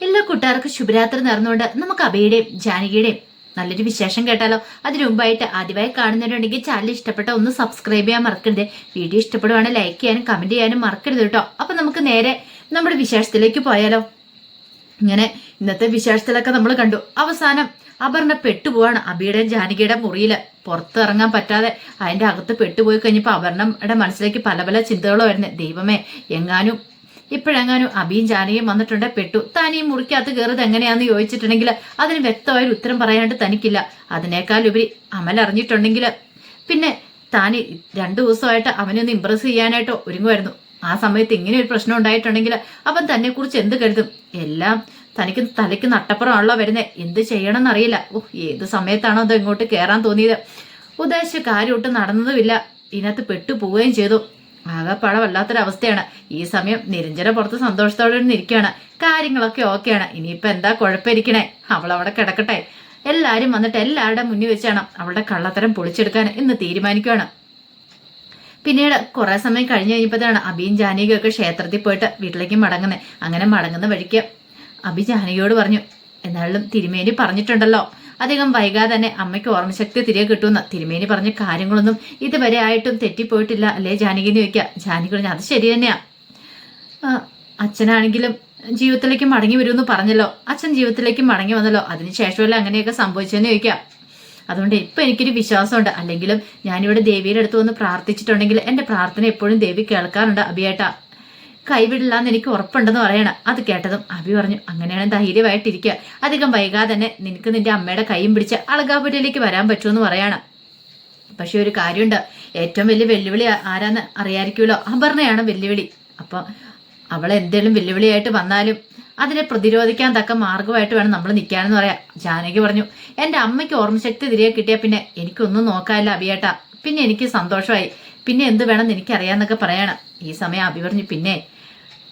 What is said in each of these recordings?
എല്ലാ കൂട്ടുകാർക്കും ശുഭരാത്രി നേർന്നുകൊണ്ട് നമുക്ക് അഭയുടെയും ജാനകിയുടെയും നല്ലൊരു വിശേഷം കേട്ടാലോ? അതിനു മുമ്പായിട്ട് ആദ്യമായി കാണുന്നവരുണ്ടെങ്കിൽ ചാനൽ ഇഷ്ടപ്പെട്ട ഒന്ന് സബ്സ്ക്രൈബ് ചെയ്യാൻ മറക്കരുത്. വീഡിയോ ഇഷ്ടപ്പെടുവാണെങ്കിൽ ലൈക്ക് ചെയ്യാനും കമന്റ് ചെയ്യാനും മറക്കരുത് കേട്ടോ. അപ്പൊ നമുക്ക് നേരെ നമ്മുടെ വിശേഷത്തിലേക്ക് പോയാലോ? ഇങ്ങനെ ഇന്നത്തെ വിശേഷത്തിലൊക്കെ നമ്മൾ കണ്ടു. അവസാനം അപർണ പെട്ടുപോവാണ് അബിയുടെ ജാനകിയുടെ മുറിയിൽ പുറത്ത് ഇറങ്ങാൻ പറ്റാതെ അതിന്റെ അകത്ത് പെട്ടുപോയി കഴിഞ്ഞപ്പോൾ അപർണയുടെ മനസ്സിലേക്ക് പല പല ചിന്തകളോ വരുന്നത് ദൈവമേ എങ്ങാനും ഇപ്പോഴെങ്ങാനും അബിയും ജാനകിയും വന്നിട്ടുണ്ട്. പെട്ടു. ഈ മുറിക്കകത്ത് കയറിയത് എങ്ങനെയാന്ന് ചോദിച്ചിട്ടുണ്ടെങ്കിൽ അതിന് വ്യക്തമായ ഒരു ഉത്തരം പറയാനായിട്ട് തനിക്കില്ല. അതിനേക്കാൾ ഉപരി അമൽ അറിഞ്ഞിട്ടുണ്ടെങ്കിൽ. പിന്നെ താൻ രണ്ടു ദിവസമായിട്ട് അവനൊന്ന് ഇമ്പ്രസ് ചെയ്യാനായിട്ടോ ഒരുങ്ങുമായിരുന്നു. ആ സമയത്ത് ഇങ്ങനെ ഒരു പ്രശ്നം ഉണ്ടായിട്ടുണ്ടെങ്കിൽ അവൻ തന്നെ കുറിച്ച് എന്ത് കരുതും? എല്ലാം തനിക്ക് തലയ്ക്ക് നട്ടപ്പുറമാണല്ലോ വരുന്നത്. എന്ത് ചെയ്യണമെന്ന് അറിയില്ല ഓ ഏത് സമയത്താണോ അതോ ഇങ്ങോട്ട് കയറാൻ തോന്നിയത്? ഉദ്ദേശിച്ച കാര്യം ഒട്ടും നടന്നതുമില്ല. ഇതിനകത്ത് പെട്ടുപോവുകയും ചെയ്തു. ആകെപ്പാടെ വല്ലാത്തൊരവസ്ഥയാണ്. ഈ സമയം നിരഞ്ജന പുറത്ത് സന്തോഷത്തോടെ ഇരിക്കുകയാണ്. കാര്യങ്ങളൊക്കെ ഓക്കെയാണ്. ഇനിയിപ്പോൾ എന്താ കുഴപ്പമിരിക്കണേ? അവൾ അവിടെ കിടക്കട്ടെ. എല്ലാരും വന്നിട്ട് എല്ലാവരുടെ മുന്നിൽ വെച്ചാണ് അവളുടെ കള്ളത്തരം പൊളിച്ചെടുക്കാൻ ഇന്ന് തീരുമാനിക്കുകയാണ്. പിന്നീട് കുറേ സമയം കഴിഞ്ഞ് കഴിഞ്ഞപ്പോഴാണ് അബിയും ജാനകിയും ഒക്കെ ക്ഷേത്രത്തിൽ പോയിട്ട് വീട്ടിലേക്ക് മടങ്ങുന്നത്. അങ്ങനെ മടങ്ങുന്ന വഴിക്ക് അബി ജാനകിയോട് പറഞ്ഞു എന്നാലും തിരുമേനി പറഞ്ഞിട്ടുണ്ടല്ലോ. അധികം വൈകാതെ തന്നെ അമ്മയ്ക്ക് ഓർമ്മശക്തി തിരികെ കിട്ടുമെന്ന് തിരുമേനി പറഞ്ഞ കാര്യങ്ങളൊന്നും ഇതുവരെ ആയിട്ടും തെറ്റിപ്പോയിട്ടില്ല. അല്ലേ ജാനകി എന്ന് ചോദിക്കുക ജാനകി പറഞ്ഞു അത് ശരി തന്നെയാ. അച്ഛനാണെങ്കിലും ജീവിതത്തിലേക്ക് മടങ്ങി വരുമെന്ന് പറഞ്ഞല്ലോ. അച്ഛൻ ജീവിതത്തിലേക്ക് മടങ്ങി വന്നല്ലോ. അതിനുശേഷമല്ല അങ്ങനെയൊക്കെ സംഭവിച്ചെന്ന് ചോദിക്കുക അതുകൊണ്ട് ഇപ്പൊ എനിക്കൊരു വിശ്വാസമുണ്ട്. അല്ലെങ്കിലും ഞാനിവിടെ ദേവിയുടെ അടുത്ത് വന്ന് പ്രാർത്ഥിച്ചിട്ടുണ്ടെങ്കിൽ എന്റെ പ്രാർത്ഥന എപ്പോഴും ദേവി കേൾക്കാറുണ്ട് അഭിയേട്ട കൈവിടില്ല എന്ന് എനിക്ക് ഉറപ്പുണ്ടെന്ന് പറയണം. അത് കേട്ടതും അഭി പറഞ്ഞു അങ്ങനെയാണ് ധൈര്യമായിട്ടിരിക്കുക അധികം വൈകാതെ തന്നെ നിനക്ക് നിന്റെ അമ്മയുടെ കൈയും പിടിച്ച് അളകാപുരയിലേക്ക് വരാൻ പറ്റുമെന്ന് പറയണം. പക്ഷെ ഒരു കാര്യമുണ്ട് ഏറ്റവും വലിയ വെല്ലുവിളി ആരാന്ന് അറിയായിരിക്കുമല്ലോ. അപർണയാണ് വെല്ലുവിളി. അപ്പൊ അവൾ എന്തേലും വെല്ലുവിളിയായിട്ട് വന്നാലും അതിനെ പ്രതിരോധിക്കാൻ തക്ക മാർഗമായിട്ട് വേണം നമ്മൾ നിൽക്കാനെന്ന് പറയാം. ജാനകി പറഞ്ഞു എന്റെ അമ്മയ്ക്ക് ഓർമ്മശക്തി തിരികെ കിട്ടിയാൽ പിന്നെ എനിക്കൊന്നും നോക്കാനില്ല അഭിയേട്ടാ. പിന്നെ എനിക്ക് സന്തോഷമായി. പിന്നെ എന്ത് വേണമെന്ന് എനിക്കറിയാന്നൊക്കെ പറയണം. ഈ സമയം അഭി പറഞ്ഞു പിന്നെ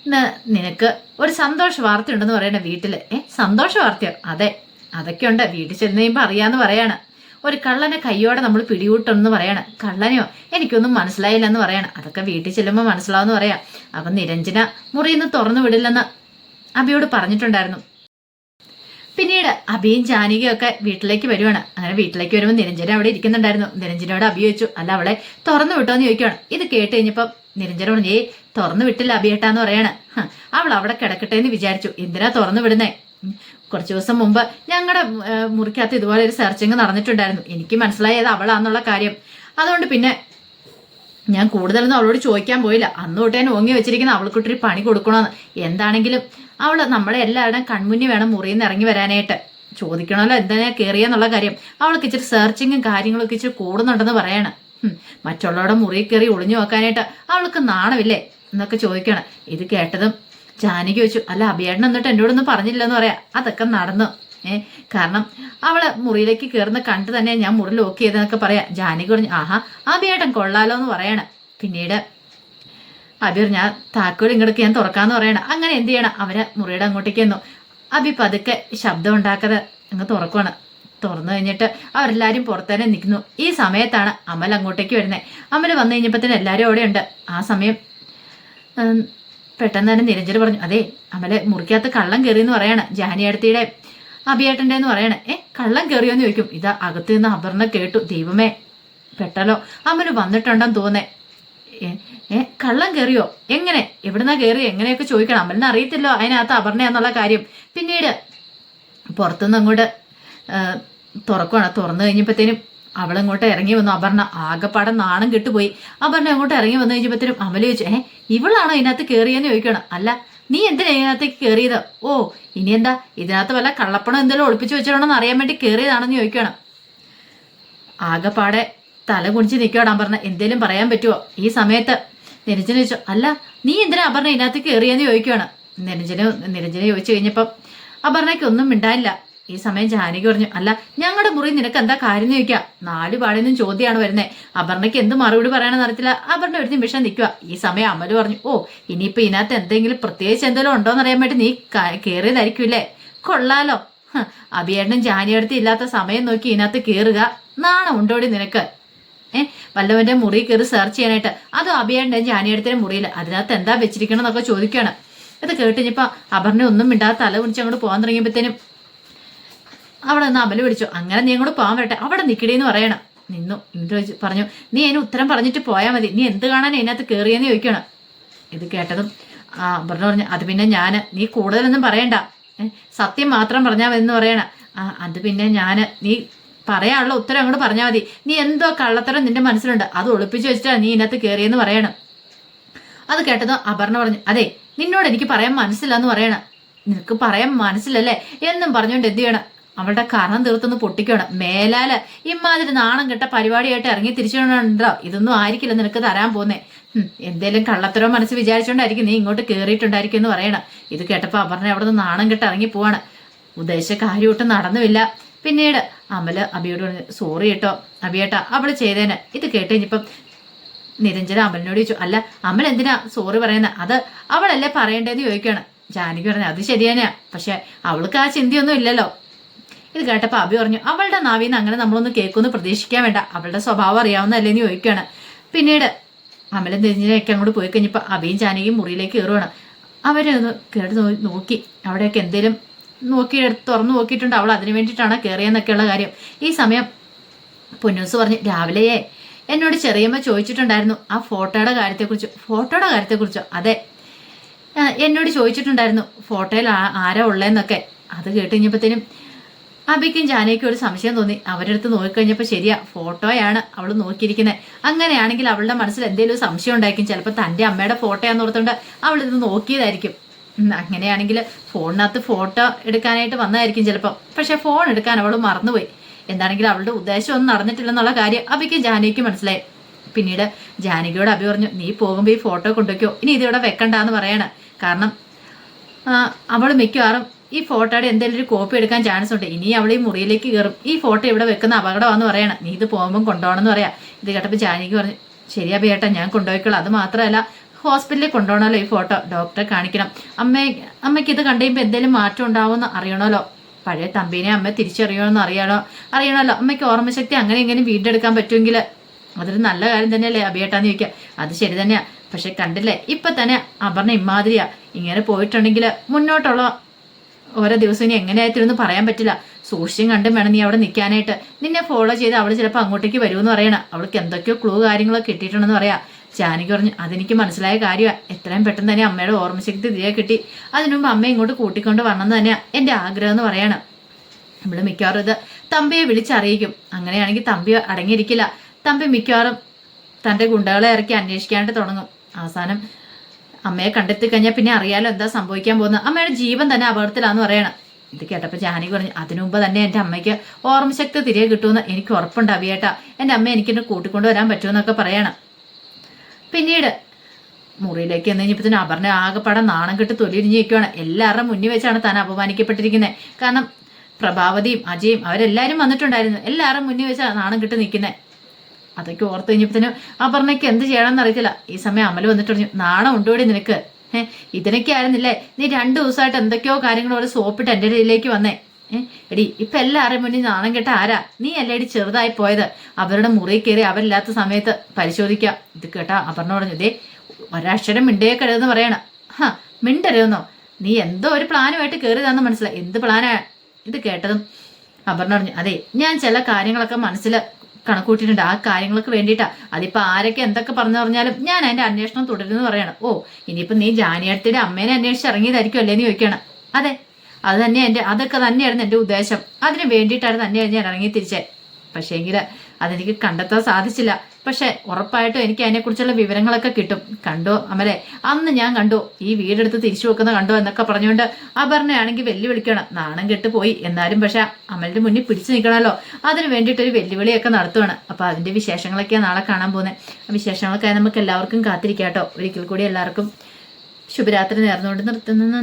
ഇന്ന് നിനക്ക് ഒരു സന്തോഷ വാർത്ത ഉണ്ടെന്ന് പറയണ വീട്ടിൽ. ഏ സന്തോഷ വാർത്തയോ? അതെ. അതൊക്കെ ഉണ്ട് വീട്ടിൽ ചെന്ന് കഴിയുമ്പോൾ അറിയാന്ന് പറയാണ്. ഒരു കള്ളനെ കയ്യോടെ നമ്മൾ പിടികൂട്ടെന്ന് പറയണം. കള്ളനെയോ? എനിക്കൊന്നും മനസ്സിലായില്ല എന്ന് പറയണം. അതൊക്കെ വീട്ടിൽ ചെല്ലുമ്പോൾ മനസ്സിലാവെന്ന് പറയാം. അപ്പൊ നിരഞ്ജന മുറിയിൽ നിന്ന് തുറന്നു വിടില്ലെന്ന് അബിയോട് പറഞ്ഞിട്ടുണ്ടായിരുന്നു. പിന്നീട് അബിയും ജാനകിയും ഒക്കെ വീട്ടിലേക്ക് വരുവാണ്. അങ്ങനെ വീട്ടിലേക്ക് വരുമ്പോൾ നിരഞ്ജന അവിടെ ഇരിക്കുന്നുണ്ടായിരുന്നു. നിരഞ്ജനോട് അബി ചോദിച്ചു അല്ല അവളെ തുറന്നു വിട്ടോന്ന് ചോദിക്കുവാണ്. ഇത് കേട്ട് കഴിഞ്ഞപ്പം നിരഞ്ജന പറഞ്ഞു ഏയ് തുറന്നു വിട്ടില്ല അബിയേട്ടാന്ന് പറയാണ്. "ഹ, അവൾ അവിടെ കിടക്കട്ടെ എന്ന് വിചാരിച്ചു. എന്തിനാ തുറന്നു വിടുന്നേ? കുറച്ചു ദിവസം മുമ്പ് ഞങ്ങളുടെ മുറിക്കകത്ത് ഇതുപോലെ ഒരു സെർച്ചിങ് നടന്നിട്ടുണ്ടായിരുന്നു. എനിക്ക് മനസ്സിലായത് അവളാന്നുള്ള കാര്യം. അതുകൊണ്ട് പിന്നെ ഞാൻ കൂടുതലൊന്നും അവളോട് ചോദിക്കാൻ പോയില്ല. അന്ന് തൊട്ട് ഞാൻ ഓങ്ങി വെച്ചിരിക്കുന്ന അവൾക്കൊട്ടൊരു പണി കൊടുക്കണമെന്ന് എന്താണെങ്കിലും അവൾ നമ്മളെ എല്ലാവരുടെയും കൺമുന്നിൽ വേണം മുറിയിൽ നിന്ന് ഇറങ്ങി വരാനായിട്ട്. ചോദിക്കണമല്ലോ എന്തിനാ കയറിയെന്നുള്ള കാര്യം. അവൾക്ക് ഇച്ചിരി സെർച്ചിങ്ങും കാര്യങ്ങളൊക്കെ ഇച്ചിരി കൂടുന്നുണ്ടെന്ന് പറയാണ്. മറ്റുള്ളവരുടെ മുറിയിൽ കയറി ഒളിഞ്ഞു നോക്കാനായിട്ട് അവൾക്ക് നാണമില്ലേ? എന്നൊക്കെ ചോദിക്കണം. ഇത് കേട്ടതും ജാനകി വെച്ചു അല്ല അഭിയേട്ടൻ എന്നിട്ട് എന്നോടൊന്നും പറഞ്ഞില്ലെന്ന് പറയാം. അതൊക്കെ നടന്നു. ഏ കാരണം അവൾ മുറിയിലേക്ക് കയറുന്ന കണ്ട് തന്നെ ഞാൻ മുറി ലോക്ക് ചെയ്തെന്നൊക്കെ പറയാം. ജാനകി പറഞ്ഞു ആഹാ അഭിയേട്ടൻ കൊള്ളാലോ എന്ന് പറയണം. പിന്നീട് അബിർ ഞാൻ താക്കോൽ ഇങ്ങോട്ട് ഞാൻ തുറക്കാന്ന് പറയണം. അങ്ങനെ എന്ത് ചെയ്യണം? അവരെ മുറിയുടെ അങ്ങോട്ടേക്ക് എന്നു അബി പതുക്കെ ശബ്ദം ഉണ്ടാക്കാതെ അങ്ങ് തുറക്കുവാണ്. തുറന്നു കഴിഞ്ഞിട്ട് അവരെല്ലാരും തന്നെ നിൽക്കുന്നു. ഈ സമയത്താണ് അമൽ അങ്ങോട്ടേക്ക് വരുന്നത് അമൽ വന്നു കഴിഞ്ഞപ്പോൾ തന്നെ എല്ലാവരും അവിടെ ഉണ്ട് ആ സമയം പെട്ടെന്ന് തന്നെ നിരഞ്ജന പറഞ്ഞു അതെ അമലെ മുറിക്കകത്ത് കള്ളം കയറിയെന്ന് പറയാണ് ജാനിയടത്തിയുടെ അഭിയേട്ടന്റെ എന്ന് പറയണം. ഏ കള്ളം കയറിയോന്ന് ചോദിക്കും. ഇതാ അകത്ത് നിന്ന് അപർണ കേട്ടു. ദൈവമേ പെട്ടല്ലോ. അമൽ വന്നിട്ടുണ്ടെന്ന് തോന്നേ. ഏ കള്ളം കയറിയോ എങ്ങനെ? എവിടുന്നാ കയറി എങ്ങനെയൊക്കെ ചോദിക്കണം? അമലിന് അറിയത്തില്ലോ അതിനകത്ത് അപർണയെന്നുള്ള കാര്യം. പിന്നീട് പുറത്തുനിന്ന് അങ്ങോട്ട് തുറക്കുവാണ്. തുറന്നു കഴിഞ്ഞപ്പോഴത്തേനും അവളങ്ങോട്ട് ഇറങ്ങി വന്നു. അപർണ ആകെപ്പാടെ നാണം കെട്ടുപോയി. അപർണ അങ്ങോട്ട് ഇറങ്ങി വന്നു കഴിഞ്ഞപ്പോഴത്തേനും അമല ചോദിച്ചു ഏ ഇവളാണോ ഇതിനകത്ത് കയറിയെന്ന് ചോദിക്കണം അല്ല നീ എന്തിനാ ഇതിനകത്തേക്ക് കയറിയത് ഓ ഇനി എന്താ ഇതിനകത്ത് വല്ല കള്ളപ്പണം എന്തെങ്കിലും ഒളിപ്പിച്ചു വെച്ചിട്ടുണ്ടോന്ന് അറിയാൻ വേണ്ടി കയറിയതാണെന്ന് ചോദിക്കണം ആകെപ്പാടെ തല കുണിച്ച് നിൽക്കോടാൻ പറഞ്ഞ എന്തേലും പറയാൻ പറ്റുമോ ഈ സമയത്ത്. നിരഞ്ജന ചോദിച്ചു അല്ല നീ എന്തിനാ അപർണ ഇതിനകത്ത് കയറിയെന്ന് ചോദിക്കുകയാണ്? നിരഞ്ജന നിരഞ്ജന ചോദിച്ചു കഴിഞ്ഞപ്പം അപർണയ്ക്ക് ഒന്നും മിണ്ടാനില്ല. ഈ സമയം ജാനകി പറഞ്ഞു അല്ല ഞങ്ങളുടെ മുറി നിനക്ക് എന്താ കാര്യം ചോദിക്കുക നാല് പാടിനും ചോദ്യമാണ് വരുന്നത് അപർണയ്ക്ക് എന്ത് മറുപടി പറയാനെന്ന് അറിയത്തില്ല. അപർണ ഒരു നിമിഷം നിൽക്കുക ഈ സമയം അമൽ പറഞ്ഞു ഓ ഇനിയിപ്പോ ഇതിനകത്ത് എന്തെങ്കിലും പ്രത്യേകിച്ച് എന്തെങ്കിലും ഉണ്ടോന്ന് അറിയാൻ വേണ്ടി നീ കയറിയതായിരിക്കും അല്ലേ കൊള്ളാലോ. അഭിയേട്ടനും ജാനിയടുത്ത് ഇല്ലാത്ത സമയം നോക്കി ഇതിനകത്ത് കയറുക നാണം ഉണ്ടോടി നിനക്ക്? ഏഹ് വല്ലവന്റെ മുറി കയറി സെർച്ച് ചെയ്യാനായിട്ട്. അതും അഭിയേട്ടന്റെ ജാനിയടുത്തിന്റെ മുറിയിൽ അതിനകത്ത് എന്താ വെച്ചിരിക്കണം എന്നൊക്കെ ചോദിക്കുകയാണ് ഇത് കേട്ടിഞ്ഞപ്പോ അപർണ ഒന്നും മിണ്ടാതെ തല കുടിച്ച് അങ്ങോട്ട് പോകാൻ തുടങ്ങിയപ്പോഴത്തേനും അവിടെ നിന്ന് അമൽ വിളിച്ചു അങ്ങനെ നീ അങ്ങോട്ട് പോകാൻ വരട്ടെ അവിടെ നിൽക്കണേന്ന് പറയണം. നിന്നു ചോദിച്ചു- പറഞ്ഞു നീ അതിന് ഉത്തരം പറഞ്ഞിട്ട് പോയാൽ മതി നീ എന്ത് കാണാൻ അതിനകത്ത് കയറിയെന്ന് ചോദിക്കണം? ഇത് കേട്ടതും ആ പറഞ്ഞു പറഞ്ഞു അത് പിന്നെ ഞാൻ നീ കൂടുതലൊന്നും പറയണ്ട. സത്യം മാത്രം പറഞ്ഞാൽ മതി എന്ന് പറയണ. ആ അത് പിന്നെ ഞാൻ നീ പറയാനുള്ള ഉത്തരം അങ്ങോട്ട് പറഞ്ഞാൽ മതി. നീ എന്തോ കള്ളത്തരം നിന്റെ മനസ്സിലുണ്ട് അത് ഒളിപ്പിച്ചു വെച്ചിട്ടാ നീ ഇതിനകത്ത് കയറിയെന്ന് പറയണം. അത് കേട്ടതോ അപർണ പറഞ്ഞു അതെ നിന്നോട് എനിക്ക് പറയാൻ മനസ്സില്ല എന്ന് പറയണം. നിനക്ക് പറയാൻ മനസ്സിലല്ലേ എന്നും പറഞ്ഞുകൊണ്ട് എന്ത് ചെയ്യണം? അവളുടെ കറം തീർത്തൊന്ന് പൊട്ടിക്കണം. മേലാൽ ഇമാതിരി നാണം കെട്ട പരിപാടിയായിട്ട് ഇറങ്ങി തിരിച്ചുണ്ടോ ഇതൊന്നും ആയിരിക്കില്ല നിനക്ക് തരാൻ പോന്നേ. എന്തേലും കള്ളത്തരോ മനസ്സ് വിചാരിച്ചോണ്ടായിരിക്കും നീ ഇങ്ങോട്ട് കേറിയിട്ടുണ്ടായിരിക്കും എന്ന് പറയണം. ഇത് കേട്ടപ്പോ അപർണ അവിടെ നിന്ന് നാണം കെട്ട് ഇറങ്ങി പോവാണ്. ഉദ്ദേശിച്ച കാര്യമൊട്ടും നടന്നുമില്ല. പിന്നീട് അമൽ അബിയോട് സോറി കേട്ടോ അബിയേട്ടാ അവൾ ചെയ്തേന്. ഇത് കേട്ട് നിരഞ്ജന അമലിനോട് ചോദിച്ചു അല്ല അമൽ എന്തിനാ സോറി പറയുന്നത് അത് അവളല്ലേ പറയണ്ടേന്ന് ചോദിക്കുകയാണ്. ജാനകി പറഞ്ഞു അത് ശരിയാനാ പക്ഷെ അവൾക്ക് ആ ചിന്തയൊന്നും ഇല്ലല്ലോ. ഇത് കേട്ടപ്പോൾ അബി പറഞ്ഞു അവളുടെ നാവിൽ നിന്ന് അങ്ങനെ നമ്മളൊന്ന് കേൾക്കുമെന്ന് പ്രതീക്ഷിക്കാൻ വേണ്ട. അവളുടെ സ്വഭാവം അറിയാവുന്നതല്ലേന്ന് ചോദിക്കുകയാണ്. പിന്നീട് അമലും തിരിഞ്ഞിലേക്ക് അങ്ങോട്ട് പോയി കഴിഞ്ഞപ്പോൾ അബിയും ജാനകിയും മുറിയിലേക്ക് കയറുവാണ്. അവരെ ഒന്ന് കേട്ട് നോക്കി. അവിടെയൊക്കെ എന്തേലും നോക്കി തുറന്ന് നോക്കിയിട്ടുണ്ട് അവൾ? അതിന് വേണ്ടിയിട്ടാണ് കയറിയെന്നൊക്കെയുള്ള കാര്യം. ഈ സമയം പൊന്നൂസ് പറഞ്ഞു രാവിലെയേ. എന്നോട് ചെറിയമ്മ ചോദിച്ചിട്ടുണ്ടായിരുന്നു ആ ഫോട്ടോയുടെ കാര്യത്തെക്കുറിച്ച്. ഫോട്ടോയുടെ കാര്യത്തെക്കുറിച്ചോ? അതെ. എന്നോട് ചോദിച്ചിട്ടുണ്ടായിരുന്നു ഫോട്ടോയിൽ ആരാ ഉള്ളതെന്നൊക്കെ അത് കേട്ട് കഴിഞ്ഞപ്പോഴത്തേനും അബിക്കും ജാനയ്ക്കും ഒരു സംശയം തോന്നി. അവരുടെ അടുത്ത് നോക്കിക്കഴിഞ്ഞപ്പോൾ ശരിയാ ഫോട്ടോയാണ് അവൾ നോക്കിയിരിക്കുന്നത് അങ്ങനെയാണെങ്കിൽ അവളുടെ മനസ്സിൽ എന്തെങ്കിലും സംശയം ഉണ്ടായിരിക്കും. ചിലപ്പോൾ തന്റെ അമ്മയുടെ ഫോട്ടോയാന്ന് ഓർത്തുകൊണ്ട് അവൾ ഇത് നോക്കിയതായിരിക്കും. അങ്ങനെയാണെങ്കിൽ ഫോണിനകത്ത് ഫോട്ടോ എടുക്കാനായിട്ട് വന്നതായിരിക്കും ചിലപ്പോൾ പക്ഷെ ഫോൺ എടുക്കാൻ അവൾ മറന്നുപോയി. എന്താണെങ്കിലും അവളുടെ ഉദ്ദേശം ഒന്നും നടന്നിട്ടില്ലെന്നുള്ള കാര്യം അബിക്കും ജാനയ്ക്കും മനസ്സിലായി. പിന്നീട് ജാനകിയോട് അഭി പറഞ്ഞു നീ പോകുമ്പോൾ ഈ ഫോട്ടോ കൊണ്ടുവയ്ക്കോ. ഇനി ഇതിവിടെ വെക്കണ്ടെന്ന് പറയാണ്. കാരണം അവൾ മിക്കവാറും ഈ ഫോട്ടോയുടെ എന്തെങ്കിലും ഒരു കോപ്പി എടുക്കാൻ ചാൻസ് ഉണ്ട്? ഇനി അവൾ ഈ മുറിയിലേക്ക് കയറും. ഈ ഫോട്ടോ ഇവിടെ വെക്കുന്ന അപകടമാണെന്ന് പറയണം. നീ ഇത് പോകുമ്പോൾ കൊണ്ടുപോകണമെന്ന് പറയാം. ഇത് കേട്ടപ്പോൾ ജാനിക്ക് പറഞ്ഞു ശരിയാ ബേട്ടാ ഞാൻ കൊണ്ടുപോയിക്കോളാം. അത് മാത്രമല്ല ഹോസ്പിറ്റലിൽ കൊണ്ടുപോകണമല്ലോ ഈ ഫോട്ടോ ഡോക്ടറെ കാണിക്കണം. അമ്മ അമ്മയ്ക്ക് ഇത് കണ്ടുകഴിയുമ്പോൾ എന്തെങ്കിലും മാറ്റം ഉണ്ടാവുമെന്ന് അറിയണമല്ലോ. പഴയ തമ്പീനെ അമ്മ തിരിച്ചറിയണമെന്ന് അറിയണോ അറിയണമല്ലോ. അമ്മയ്ക്ക് ഓർമ്മശക്തി അങ്ങനെ ഇങ്ങനെ വീണ്ടെടുക്കാൻ പറ്റുമെങ്കിൽ അതൊരു നല്ല കാര്യം തന്നെയല്ലേ അഭിയേട്ടാന്ന് ചോദിക്കുക. അത് ശരി തന്നെയാണ് പക്ഷെ കണ്ടില്ലേ ഇപ്പം തന്നെ അപർണ ഇമാതിരിയാ ഇങ്ങനെ പോയിട്ടുണ്ടെങ്കിൽ മുന്നോട്ടുള്ള ഓരോ ദിവസം ഇനി എങ്ങനെയായിട്ടൊന്നും പറയാൻ പറ്റില്ല. സൂക്ഷ്യം കണ്ടും വേണം നീ അവിടെ നിൽക്കാനായിട്ട്. നിന്നെ ഫോളോ ചെയ്ത് അവൾ ചിലപ്പോൾ അങ്ങോട്ടേക്ക് വരുമെന്ന് പറയണം. അവൾക്ക് എന്തൊക്കെയോ ക്ലൂ കാര്യങ്ങളൊക്കെ കിട്ടിയിട്ടുണ്ടെന്ന് പറയാം. ജാനകി പറഞ്ഞു അതെനിക്ക് മനസ്സിലായ കാര്യമാണ് എത്രയും പെട്ടെന്ന് തന്നെ അമ്മയുടെ ഓർമ്മശക്തി തിരികെ കിട്ടി. അതിനു അമ്മയെ അമ്മ ഇങ്ങോട്ട് കൂട്ടിക്കൊണ്ട് വരണം എന്ന് തന്നെയാണ് എന്റെ ആഗ്രഹം എന്ന് പറയണം. നമ്മൾ മിക്കവാറും ഇത് തമ്പിയെ വിളിച്ചറിയിക്കും. അങ്ങനെയാണെങ്കിൽ തമ്പി അടങ്ങിയിരിക്കില്ല. തമ്പി മിക്കവാറും തന്റെ ഗുണ്ടകളെ ഇറക്കി അന്വേഷിക്കാനായിട്ട് തുടങ്ങും. അവസാനം അമ്മയെ കണ്ടെത്തി കഴിഞ്ഞാൽ പിന്നെ അറിയാലോ എന്താ സംഭവിക്കാൻ പോകുന്നത്. അമ്മയുടെ ജീവൻ തന്നെ അപകടത്തിലാന്ന് പറയണം. ഇത് കേട്ടപ്പോൾ ജാനകി പറഞ്ഞു അതിനു മുമ്പ് തന്നെ എന്റെ അമ്മയ്ക്ക് ഓർമ്മശക്തി തിരികെ കിട്ടുമെന്ന് എനിക്ക് ഉറപ്പുണ്ട് അവിയേട്ടാ. എന്റെ അമ്മ എനിക്കെന്നെ കൂട്ടിക്കൊണ്ട് വരാൻ പറ്റുമെന്നൊക്കെ പറയണം. പിന്നീട് മുറിയിലേക്ക് എന്ന് കഴിഞ്ഞപ്പോൾ അപർണ ആകെപ്പാടെ നാണം കെട്ട് തൊലിരിഞ്ഞ് നിൽക്കുകയാണ് എല്ലാവരുടെ മുന്നിൽ വെച്ചാണ് താൻ അപമാനിക്കപ്പെട്ടിരിക്കുന്നത് കാരണം പ്രഭാവതിയും അജയും അവരെല്ലാവരും വന്നിട്ടുണ്ടായിരുന്നു. എല്ലാവരും മുന്നിൽ വെച്ചാണ് നാണം കെട്ട് നിൽക്കുന്നത് അതൊക്കെ ഓർത്ത് കഴിഞ്ഞപ്പോഴത്തേനും അപർണയ്ക്ക് എന്ത് ചെയ്യണമെന്ന് അറിയത്തില്ല. ഈ സമയം അമൽ വന്നിട്ട് പറഞ്ഞു നാണം ഉണ്ടോടി നിനക്ക്. ഏഹ് ഇതിനൊക്കെ ആയിരുന്നില്ലേ? നീ രണ്ടു ദിവസമായിട്ട് എന്തൊക്കെയോ കാര്യങ്ങൾ ഒരു സോപ്പിട്ട് എന്റെ ഇടയിലേക്ക് വന്നേ. എടി ഇപ്പൊ എല്ലാവരുടെയും മുന്നിൽ നാണം കെട്ട ആരാ? നീ അല്ലേടി ചെറുതായി പോയത്? അവരുടെ മുറി കയറി അവരില്ലാത്ത സമയത്ത് പരിശോധിക്കാം. ഇത് കേട്ടാ അപർണ പറഞ്ഞു ഇതേ ഒരക്ഷരം മിണ്ടേക്കരുതെന്ന് പറയണം. ഹാ മിണ്ടരുതെന്നോ? നീ എന്തോ ഒരു പ്ലാനുമായിട്ട് കയറിയതാന്ന് മനസ്സിലായി. എന്ത് പ്ലാനാ ഇത് കേട്ടതും? അപർണ പറഞ്ഞു അതെ ഞാൻ ചില കാര്യങ്ങളൊക്കെ മനസ്സിൽ കണക്കൂട്ടിയിട്ടുണ്ട്. ആ കാര്യങ്ങൾക്ക് വേണ്ടിയിട്ടാ. അതിപ്പോ ആരൊക്കെ എന്തൊക്കെ പറഞ്ഞു പറഞ്ഞാലും ഞാൻ അതിന്റെ അന്വേഷണം തുടരുന്നു പറയണം. ഓ ഇനിയിപ്പോ നീ ജാനിയാട്ടിയുടെ അമ്മേനെ അന്വേഷിച്ച് ഇറങ്ങിയതായിരിക്കും അല്ലേ എന്ന് ചോദിക്കണം അതെ അത് തന്നെ എന്റെ അതൊക്കെ തന്നെയായിരുന്നു എന്റെ ഉദ്ദേശം. അതിന് വേണ്ടിയിട്ടായിരുന്നു തന്നെയായിരുന്നു ഞാൻ ഇറങ്ങി തിരിച്ചേ പക്ഷേങ്കിൽ അതെനിക്ക് കണ്ടെത്താൻ സാധിച്ചില്ല. പക്ഷെ ഉറപ്പായിട്ടും എനിക്ക് അതിനെക്കുറിച്ചുള്ള വിവരങ്ങളൊക്കെ കിട്ടും. കണ്ടോ അമലെ? അന്ന് ഞാൻ കണ്ടു. ഈ വീടെടുത്ത് തിരിച്ചു വെക്കുന്ന കണ്ടോ എന്നൊക്കെ പറഞ്ഞുകൊണ്ട് അപർണയാണെങ്കിൽ വെല്ലുവിളിക്കണം. നാണം കെട്ട് പോയി എന്നാലും പക്ഷെ അമലിന്റെ മുന്നിൽ പിടിച്ചു നിൽക്കണമല്ലോ. അതിന് വേണ്ടിയിട്ടൊരു വെല്ലുവിളിയൊക്കെ നടത്തുവാണ്. അപ്പൊ അതിന്റെ വിശേഷങ്ങളൊക്കെയാണ് നാളെ കാണാൻ പോകുന്നത് വിശേഷങ്ങളൊക്കെ നമുക്ക് എല്ലാവർക്കും കാത്തിരിക്കാം കേട്ടോ ഒരിക്കൽ കൂടി എല്ലാവർക്കും ശുഭരാത്രി നേർന്നുകൊണ്ട് നിർത്തുന്നു.